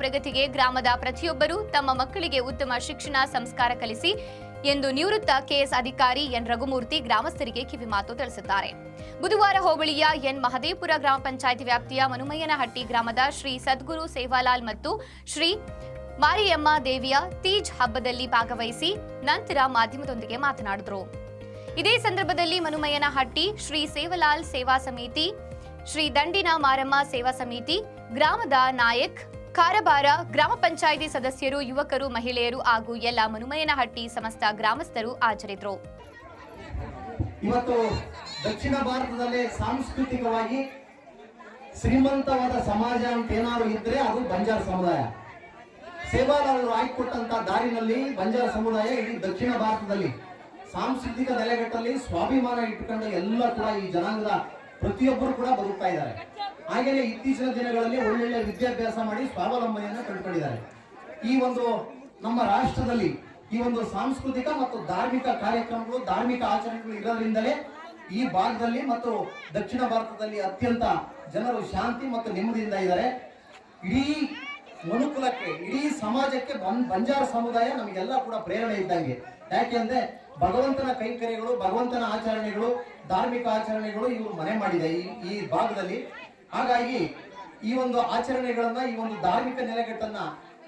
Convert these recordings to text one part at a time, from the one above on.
ಪ್ರಗತಿಗೆ ಗ್ರಾಮದ ಪ್ರತಿಯೊಬ್ಬರೂ ತಮ್ಮ ಮಕ್ಕಳಿಗೆ ಉತ್ತಮ ಶಿಕ್ಷಣ ಸಂಸ್ಕಾರ ಕಲಿಸಿ ಎಂದು ನಿವೃತ್ತ ಕೆಎಸ್ ಅಧಿಕಾರಿ ಎನ್ ರಘುಮೂರ್ತಿ ಗ್ರಾಮಸ್ಥರಿಗೆ ಕಿವಿಮಾತು ತಿಳಿಸಿದ್ದಾರೆ. ಬುಧವಾರ ಹೋಬಳಿಯ ಎನ್ ಮಹದೇಪುರ ಗ್ರಾಮ ಪಂಚಾಯಿತಿ ವ್ಯಾಪ್ತಿಯ ಮನುಮಯ್ಯನಹಟ್ಟಿ ಗ್ರಾಮದ ಶ್ರೀ ಸದ್ಗುರು ಸೇವಾಲಾಲ್ ಮತ್ತು ಶ್ರೀ ಮಾರಿಯಮ್ಮ ದೇವಿಯ ತೀಜ್ ಹಬ್ಬದಲ್ಲಿ ಭಾಗವಹಿಸಿ ನಂತರ ಮಾಧ್ಯಮದೊಂದಿಗೆ ಮಾತನಾಡಿದರು. ಇದೇ ಸಂದರ್ಭದಲ್ಲಿ ಮನುಮಯ್ಯನಹಟ್ಟಿ ಶ್ರೀ ಸೇವಲಾಲ್ ಸೇವಾ ಸಮಿತಿ, ಶ್ರೀ ದಂಡಿನ ಮಾರಮ್ಮ ಸೇವಾ ಸಮಿತಿ ಗ್ರಾಮದ ನಾಯಕ್, ಕಾರಬಾರ ಗ್ರಾಮ ಪಂಚಾಯಿತಿ ಸದಸ್ಯರು, ಯುವಕರು, ಮಹಿಳೆಯರು ಹಾಗೂ ಎಲ್ಲ ಮನುಮಯನಹಟ್ಟಿ ಸಮಸ್ತ ಗ್ರಾಮಸ್ಥರು ಆಚರಿದ್ರು ಇವತ್ತು ದಕ್ಷಿಣ ಭಾರತದಲ್ಲಿ ಸಾಂಸ್ಕೃತಿಕವಾಗಿ ಶ್ರೀಮಂತವಾದ ಸಮಾಜ ಅಂತ ಏನಾದ್ರು ಇದ್ರೆ ಅದು ಬಂಜಾರ ಸಮುದಾಯ. ಸೇವಾಲಾಲರು ಆಯ್ಕೊಟ್ಟಂತ ದಾರಿನಲ್ಲಿ ಬಂಜಾರ ಸಮುದಾಯ ಇಡೀ ದಕ್ಷಿಣ ಭಾರತದಲ್ಲಿ ಸಾಂಸ್ಕೃತಿಕ ನೆಲೆಗಟ್ಟಲ್ಲಿ ಸ್ವಾಭಿಮಾನ ಇಟ್ಟುಕೊಂಡ ಎಲ್ಲ ಕೂಡ ಈ ಜನಾಂಗದ ಪ್ರತಿಯೊಬ್ಬರು ಕೂಡ ಬದುಕ್ತಾ ಇದ್ದಾರೆ. ಹಾಗೆಯೇ ಇತ್ತೀಚಿನ ದಿನಗಳಲ್ಲಿ ಒಳ್ಳೊಳ್ಳೆ ವಿದ್ಯಾಭ್ಯಾಸ ಮಾಡಿ ಸ್ವಾವಲಂಬನೆಯನ್ನು ಕಂಡುಕೊಂಡಿದ್ದಾರೆ ಈ ಒಂದು ನಮ್ಮ ರಾಷ್ಟ್ರದಲ್ಲಿ ಈ ಒಂದು ಸಾಂಸ್ಕೃತಿಕ ಮತ್ತು ಧಾರ್ಮಿಕ ಕಾರ್ಯಕ್ರಮಗಳು, ಧಾರ್ಮಿಕ ಆಚರಣೆಗಳು ಇರೋದ್ರಿಂದಲೇ ಈ ಭಾಗದಲ್ಲಿ ಮತ್ತು ದಕ್ಷಿಣ ಭಾರತದಲ್ಲಿ ಅತ್ಯಂತ ಜನರು ಶಾಂತಿ ಮತ್ತು ನೆಮ್ಮದಿಯಿಂದ ಇದ್ದಾರೆ. ಇಡೀ ಮನುಕುಲಕ್ಕೆ, ಇಡೀ ಸಮಾಜಕ್ಕೆ ಬಂಜಾರ ಸಮುದಾಯ ನಮಗೆಲ್ಲ ಕೂಡ ಪ್ರೇರಣೆ ಇದ್ದಂಗೆ. ಯಾಕೆಂದ್ರೆ ಭಗವಂತನ ಕೈಂಕರ್ಯಗಳು, ಭಗವಂತನ ಆಚರಣೆಗಳು, ಧಾರ್ಮಿಕ ಆಚರಣೆಗಳು ಇವರು ಮನೆ ಮಾಡಿದೆ. ಈ ಈ ಭಾಗದಲ್ಲಿ ಹಾಗಾಗಿ ಈ ಒಂದು ಆಚರಣೆಗಳನ್ನ, ಈ ಒಂದು ಧಾರ್ಮಿಕ ನೆಲೆಗಟ್ಟನ್ನ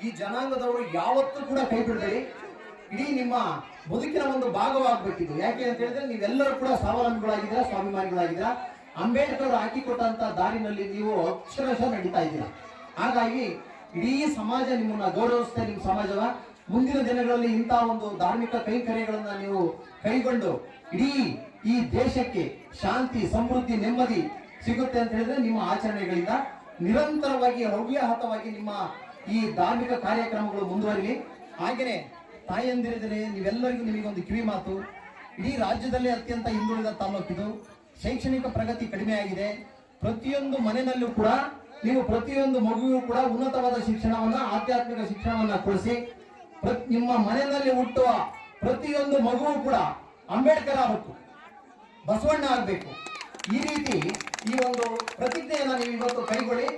ಈ ಜನಾಂಗದವರು ಯಾವತ್ತೂ ಕೂಡ ಕೈ ಬಿಡಬೇಡಿ ಇಡೀ ನಿಮ್ಮ ಬದುಕಿನ ಒಂದು ಭಾಗವಾಗಬೇಕಿದು. ಯಾಕೆ ಅಂತ ಹೇಳಿದ್ರೆ ನೀವೆಲ್ಲರೂ ಕೂಡ ಸ್ವಾವಲಂಬಿಗಳಾಗಿದ್ದೀರಾ, ಸ್ವಾಭಿಮಾನಿಗಳಾಗಿದ್ದೀರಾ. ಅಂಬೇಡ್ಕರ್ ಹಾಕಿಕೊಟ್ಟಂತ ದಾರಿನಲ್ಲಿ ನೀವು ಅಕ್ಷರಶಃ ನಡೀತಾ ಇದ್ದೀರಾ. ಹಾಗಾಗಿ ಇಡೀ ಸಮಾಜ ನಿಮ್ಮನ್ನ ಗೌರವಿಸ್ತಾ ನಿಮ್ಮ ಸಮಾಜವ. ಮುಂದಿನ ದಿನಗಳಲ್ಲಿ ಇಂತಹ ಒಂದು ಧಾರ್ಮಿಕ ಕೈಂಕರ್ಯಗಳನ್ನ ನೀವು ಕೈಗೊಂಡು ಇಡೀ ಈ ದೇಶಕ್ಕೆ ಶಾಂತಿ, ಸಮೃದ್ಧಿ, ನೆಮ್ಮದಿ ಸಿಗುತ್ತೆ ಅಂತ ಹೇಳಿದ್ರೆ ನಿಮ್ಮ ಆಚರಣೆಗಳಿಂದ ನಿರಂತರವಾಗಿ ಹವ್ಯಾಹತವಾಗಿ ನಿಮ್ಮ ಈ ಧಾರ್ಮಿಕ ಕಾರ್ಯಕ್ರಮಗಳು ಮುಂದುವರಿಲಿ. ಹಾಗೆಯೇ ತಾಯಿಯಂದಿರಿದರೆ ನೀವೆಲ್ಲರಿಗೂ ನಿಮಗೊಂದು ಕಿವಿ ಮಾತು. ಇಡೀ ರಾಜ್ಯದಲ್ಲೇ ಅತ್ಯಂತ ಹಿಂದುಳಿದ ತಾಲೂಕಿದು ಶೈಕ್ಷಣಿಕ ಪ್ರಗತಿ ಕಡಿಮೆ ಆಗಿದೆ. ಪ್ರತಿಯೊಂದು ಮನೆಯಲ್ಲೂ ಕೂಡ ನೀವು ಪ್ರತಿಯೊಂದು ಮಗುವಿಗೂ ಕೂಡ ಉನ್ನತವಾದ ಶಿಕ್ಷಣವನ್ನ, ಆಧ್ಯಾತ್ಮಿಕ ಶಿಕ್ಷಣವನ್ನ ಕೊಡಿಸಿ ನಿಮ್ಮ ಮನೆಯಲ್ಲಿ ಹುಟ್ಟುವ ಪ್ರತಿಯೊಂದು ಮಗುವು ಕೂಡ ಅಂಬೇಡ್ಕರ್ ಆಗಬೇಕು. ಬಸವಣ್ಣ ಆಗಬೇಕು. ಈ ರೀತಿ ಈ ಒಂದು ಪ್ರತಿಜ್ಞೆಯನ್ನು ನೀವು ಇವತ್ತು ಕೈಗೊಳ್ಳಿ.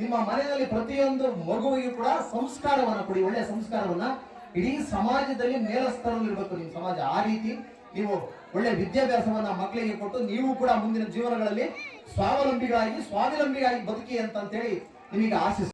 ನಿಮ್ಮ ಮನೆಯಲ್ಲಿ ಪ್ರತಿಯೊಂದು ಮಗುವಿಗೂ ಕೂಡ ಸಂಸ್ಕಾರವನ್ನು ಕೊಡಿ ಒಳ್ಳೆಯ ಸಂಸ್ಕಾರವನ್ನ. ಇಡೀ ಸಮಾಜದಲ್ಲಿ ಮೇಲಸ್ತರಲ್ಲಿ ಇರಬೇಕು ನಿಮ್ಮ ಸಮಾಜ. ಆ ರೀತಿ ನೀವು ಒಳ್ಳೆ ವಿದ್ಯಾಭ್ಯಾಸವನ್ನ ಮಕ್ಕಳಿಗೆ ಕೊಟ್ಟು ನೀವು ಕೂಡ ಮುಂದಿನ ಜೀವನಗಳಲ್ಲಿ ಸ್ವಾವಲಂಬಿಗಳಾಗಿ ಸ್ವಾವಲಂಬಿಗಳಾಗಿ ಬದುಕಿ ಅಂತ ಹೇಳಿ ನಿಮಗೆ ಆಶಿಸ್